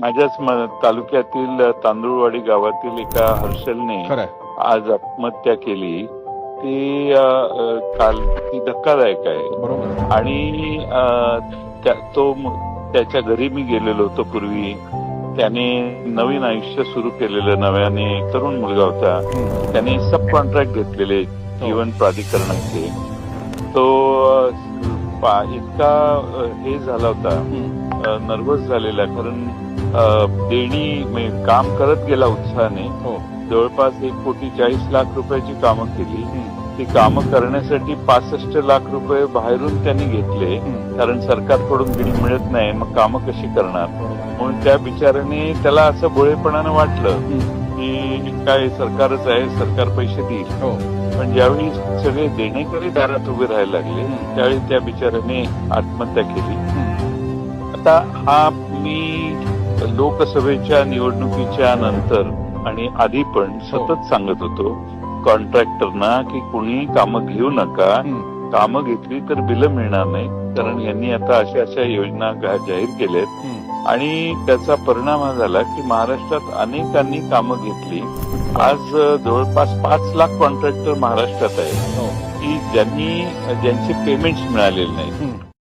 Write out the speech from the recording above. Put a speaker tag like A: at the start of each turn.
A: माझ्याच तालुक्यातील तांदूळवाडी गावातील एका हर्षलने आज आत्महत्या केली. ती काल ती धक्कादायक आहे. आणि तो त्याच्या घरी मी गेलेलो होतो पूर्वी. त्याने नवीन आयुष्य सुरू केलेलं नव्याने तरुण मुलगा होता. त्याने सब कॉन्ट्रॅक्ट घेतलेले जीवन प्राधिकरणाचे. तो इतका हे झाला होता. नर्वस झालेला. कारण देणी म्हणजे काम करत गेला उत्साहाने
B: हो
A: जवळपास एक कोटी चाळीस लाख रुपयाची कामं केली. ती कामं करण्यासाठी पासष्ट लाख रुपये बाहेरून त्यांनी घेतले. कारण सरकारकडून बिल मिळत नाही मग कामं कशी करणार. म्हणून त्या बिचाराने त्याला असं भोळेपणानं वाटलं. की काय सरकारच आहे सरकार पैसे देईल
B: हो
A: पण ज्यावेळी सगळे देणेकरी दारात उभे राहायला लागले. त्यावेळी त्या बिचाराने आत्महत्या केली. आता हा मी लोकसभेच्या निवडणुकीच्या नंतर आणि आधी पण सतत सांगत होतो कॉन्ट्रॅक्टरना की कुणी कामं घेऊ नका. कामं घेतली तर बिलं मिळणार नाही. कारण यांनी आता अशा अशा योजना जाहीर केल्यात. आणि त्याचा परिणाम हा झाला की महाराष्ट्रात अनेकांनी कामं घेतली. आज जवळपास पाच लाख कॉन्ट्रॅक्टर महाराष्ट्रात आहेत.
B: हो.
A: की ज्यांनी ज्यांचे पेमेंट्स मिळालेले
B: हम्म.